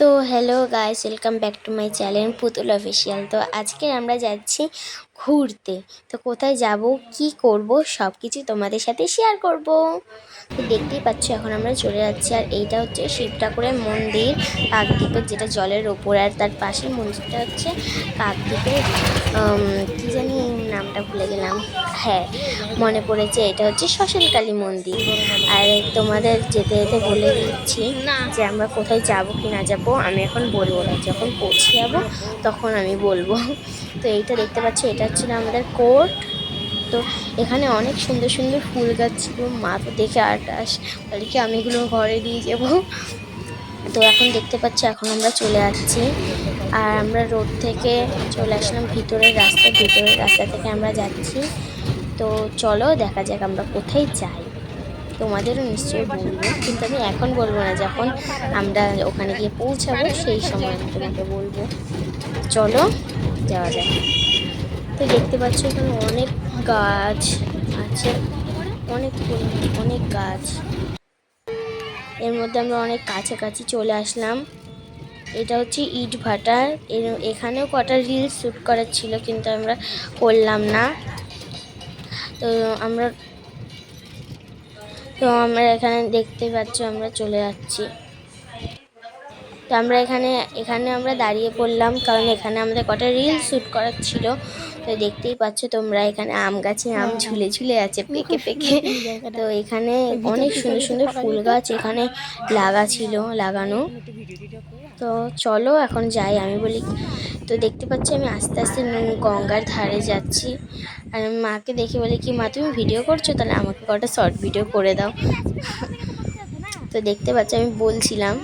তো hello guys welcome back to my channel Putul official তো আজকে আমরা যাচ্ছি ঘুরতে। তো কোথায় যাব, কি করব সব কিছু তোমাদের সাথে শেয়ার করব। তো দেখতেই পাচ্ছ, এখন আমরা চলে যাচ্ছি, আর এইটা হচ্ছে শিব ঠাকুরের মন্দির, কাকদ্বীপের, যেটা জলের ওপর, আর তার পাশে মন্দিরটা হচ্ছে কাকদ্বীপের কি জানি নামটা ভুলে গেলাম। হ্যাঁ মনে পড়েছে, এটা হচ্ছে শ্মশানকালী মন্দির। আর তোমাদের যেতে যেতে বলে দিচ্ছি যে আমরা কোথায় যাব কি না যাব, আমি এখন বলব না। যখন পৌঁছে যাব, তখন আমি বলব। তো এইটা দেখতে পাচ্ছি, এটা হচ্ছে আমাদের কোর্ট। তো এখানে অনেক সুন্দর সুন্দর ফুল গাছ ছিল, মা তো দেখে আটাস বলে কি, আমি এগুলো ঘরে নিয়ে যাব। তো এখন দেখতে পাচ্ছি, এখন আমরা চলে যাচ্ছি আর আমরা রোড থেকে চলে আসলাম ভিতরের রাস্তা ভিতরের রাস্তা থেকে আমরা যাচ্ছি। তো চলো দেখা যাক আমরা কোথায় যাই। তোমাদেরও নিশ্চয়ই বলব, কিন্তু আমি এখন বলব না, যখন আমরা ওখানে গিয়ে পৌঁছাবো সেই সময় আমি তোমাকে বলব। চলো, যাওয়া যাক। তো দেখতে পাচ্ছ এখানে অনেক গাছ আছে, অনেক অনেক গাছ। এর মধ্যে আমরা অনেক কাছাকাছি চলে আসলাম। এটা হচ্ছে ইট এর এখানেও কটা রিলস শ্যুট করার ছিল কিন্তু আমরা করলাম না। তো আমরা তো আমরা এখানে দেখতে পাচ্ছ আমরা চলে যাচ্ছি। তো আমরা এখানে এখানে আমরা দাঁড়িয়ে পড়লাম কারণ এখানে আমাদের কটা রিল শ্যুট করার ছিল। তো দেখতেই পাচ্ছ তোমরা এখানে আম গাছে আম ঝুলে ঝুলে আছে পেকে পেকে। তো এখানে অনেক সুন্দর সুন্দর ফুল গাছ এখানে লাগা ছিল লাগানো। তো চলো এখন যাই আমি বলি। তো দেখতে পাচ্ছি আমি আস্তে আস্তে গঙ্গার ধারে যাচ্ছি। আর মাকে দেখে বলি কি মা তুমি ভিডিও করছ? তাহলে আমাকে কটা শর্ট ভিডিও করে দাও। তো দেখতে পাচ্ছি আমি বলছিলাম।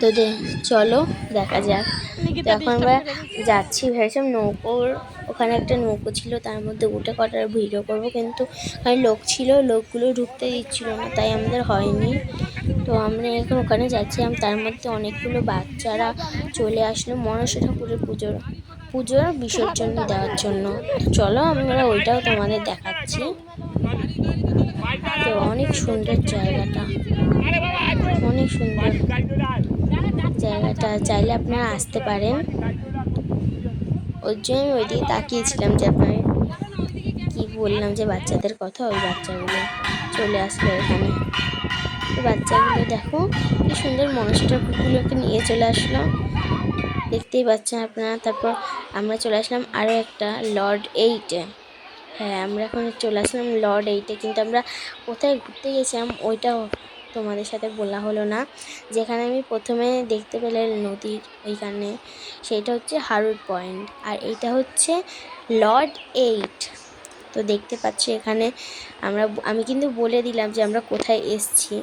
তো দে চলো দেখা যাক। তো এখন আমরা যাচ্ছি ভেবেছিলাম নৌকোর ওখানে একটা নৌকো ছিল, তার মধ্যে উঠে কটার ভিডিও করব। কিন্তু ওখানে লোক ছিল, লোকগুলো ঢুকতে দিচ্ছিল না, তাই আমাদের হয়নি। তো আমরা এখন ওখানে যাচ্ছিলাম তার মধ্যে অনেকগুলো বাচ্চারা চলে আসলো মনসা ঠাকুরের পুজোর পুজোর বিসর্জন দেওয়ার জন্য। চলো, আমরা ওইটাও তোমাদের দেখাচ্ছি। তো অনেক সুন্দর জায়গাটা। অনেক সুন্দর জায়গাটা, চাইলে আপনারা আসতে পারেন। ওর জন্য আমি ওইদিকে তাকিয়েছিলাম যে আপনার কি বললাম যে বাচ্চাদের কথা ওই বাচ্চাগুলো চলে আসলো এখানে। বাচ্চাগুলো দেখো কি সুন্দর মনসা ঠাকুরগুলোকে নিয়ে চলে আসলো। দেখতেই পাচ্ছেন আপনারা। তারপর আমরা চলে আসলাম আরও একটা লর্ড এইটে হ্যাঁ আমরা এখন চলে আসলাম লর্ড এইটে কিন্তু আমরা কোথায় ঘুরতে গেছিলাম ওইটাও তোমাদের সাথে বলা হলো না। যেখানে আমি প্রথমে দেখতে পেলে নদীর ওইখানে সেইটা হচ্ছে হারুড পয়েন্ট। আর এইটা হচ্ছে লর্ড এইট। তো দেখতে পাচ্ছি এখানে আমরা, আমি কিন্তু বলে দিলাম যে আমরা কোথায় এসছি।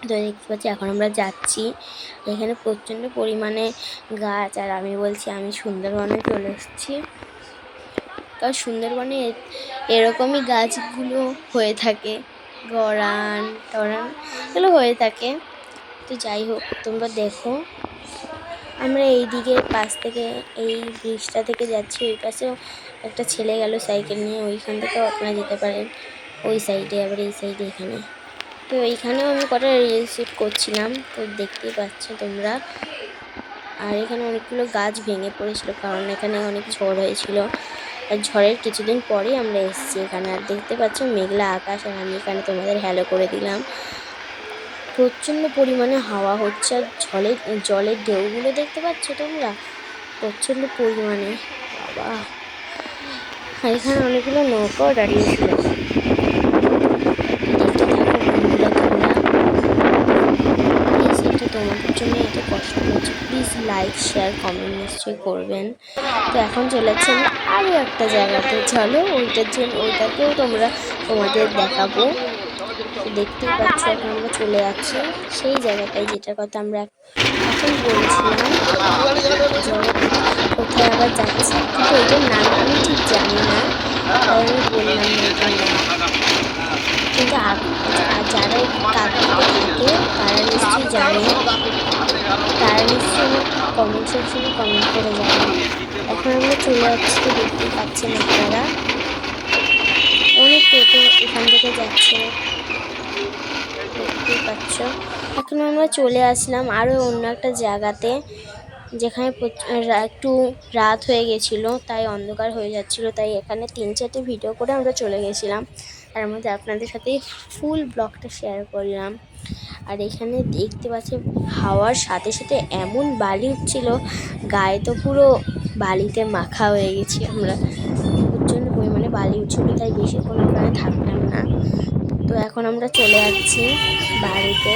তো দেখতে পাচ্ছি এখন আমরা যাচ্ছি। এখানে প্রচণ্ড পরিমাণে গাছ, আর আমি বলছি আমি সুন্দরবনে চলে এসেছি। কারণ সুন্দরবনে এরকমই গাছগুলো হয়ে থাকে। গরান, টরান, এগুলো হয়ে থাকে। তো যাই হোক, তোমরা দেখো। আমরা এই দিকের পাশ থেকে, এই ব্রিজটা থেকে যাচ্ছি, ওই পাশেও একটা ছেলে গেল সাইকেল নিয়ে, ওইখান থেকেও আপনারা যেতে পারেন। ওই সাইডে আবার এই সাইডে এখানে। তো এইখানেও আমি কটা রিল শ্যুট করছিলাম, তো দেখতেই পাচ্ছ তোমরা। আর এখানে অনেকগুলো গাছ ভেঙে পড়েছিল কারণ এখানে অনেক ঝড় হয়েছিল। আর ঝড়ের কিছুদিন পরেই আমরা এসেছি এখানে। আর দেখতে পাচ্ছ মেঘলা আকাশ আর আমি এখানে তোমাদের হ্যালো করে দিলাম। প্রচণ্ড পরিমাণে হাওয়া হচ্ছে আর জলের জলের ঢেউগুলো দেখতে পাচ্ছ তোমরা? প্রচণ্ড পরিমাণে, বাবা। আর এখানে অনেকগুলো নৌকাও দাঁড়িয়েছিল দেখতে থাকো বন্ধুরা তোমরা প্লিজ এটা তোমাদের জন্য এত কষ্ট করছি প্লিজ লাইক শেয়ার কমেন্ট নিশ্চয়ই করবেন। তো এখন চলে যাচ্ছি আমরা আরও একটা জায়গাতে। চলো, ওইটার জন্য ওইটাকেও তোমরা তোমাদের দেখাবো। দেখতেই পাচ্ছি, এখন আমরা চলে যাচ্ছি সেই জায়গাটায় যেটার কথা আমরা এখন বলছিলাম। কোথায় আবার যাচ্ছি? কিন্তু ওইটার নাম আমি ঠিক জানি না, তাই আমি বললাম কিন্তু যারা এই থাকে, তারা নিশ্চয়ই জানে। তারা নিশ্চয়ই কমেন্ট সেকশনে কমেন্ট করে জানে এখন আমরা চলে যাচ্ছি দেখতেই পাচ্ছেন আপনারা। অনেক টোটো এখান থেকে যাচ্ছে। দেখতেই পাচ্ছ। এখন আমরা চলে আসলাম আরও অন্য একটা জায়গাতে, যেখানে একটু রাত হয়ে গেছিল, তাই অন্ধকার হয়ে যাচ্ছিল, তাই এখানে তিন চারটে ভিডিও করে আমরা চলে গেছিলাম। তার মধ্যে আপনাদের সাথে ফুল ব্লগটা শেয়ার করলাম। আর এখানে দেখতে পাচ্ছি হাওয়ার সাথে সাথে এমন বালি উঠছিল, গায়ে তো পুরো বালিতে মাখা হয়ে গেছি। আমরা প্রচণ্ড পরিমাণে বালি উঠছিল, তাই বেশিক্ষণ ওখানে থাকতাম না। তো এখন আমরা চলে যাচ্ছি বাড়িতে।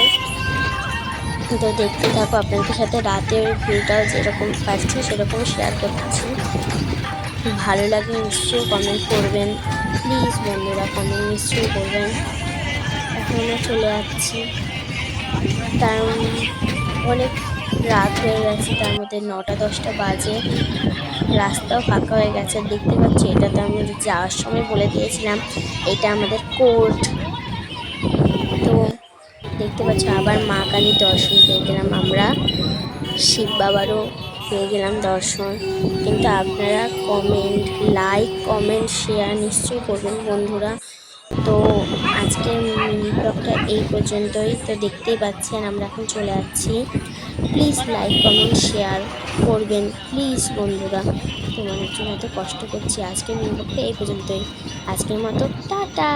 তো দেখতে থাকো, আপনাদের সাথে রাতের ভিউটাও যেরকম পাচ্ছি, সেরকম শেয়ার করছি। ভালো লাগে নিশ্চয়ই কমেন্ট করবেন। প্লিজ বন্ধুরা কমেন্ট নিশ্চয়ই করবেন। এখন চলে যাচ্ছি। কারণ অনেক রাত হয়ে গেছে, তার মধ্যে নটা দশটা বাজে। রাস্তাও ফাঁকা হয়ে গেছে। দেখতে পাচ্ছি, এটা তো আমি যাওয়ার সময় বলে দিয়েছিলাম। এটা আমাদের কোর্ট তো দেখতে পাচ্ছ, আবার মা কালী দর্শন পেয়ে গেলাম আমরা। শিব বাবারও পেয়ে গেলাম দর্শন। কিন্তু আপনারা কমেন্ট লাইক কমেন্ট শেয়ার নিশ্চয়ই করবেন বন্ধুরা। তো আজকের মিনি ব্লগটা এই পর্যন্তই। তো দেখতেই পাচ্ছেন, আমরা এখন চলে যাচ্ছি প্লিজ লাইক কমেন্ট শেয়ার করবেন। প্লিজ বন্ধুরা, তোমাদের জন্য এত কষ্ট করছি। আজকের মিনি ব্লগটা এই পর্যন্তই। আজকের মতো, টাটা!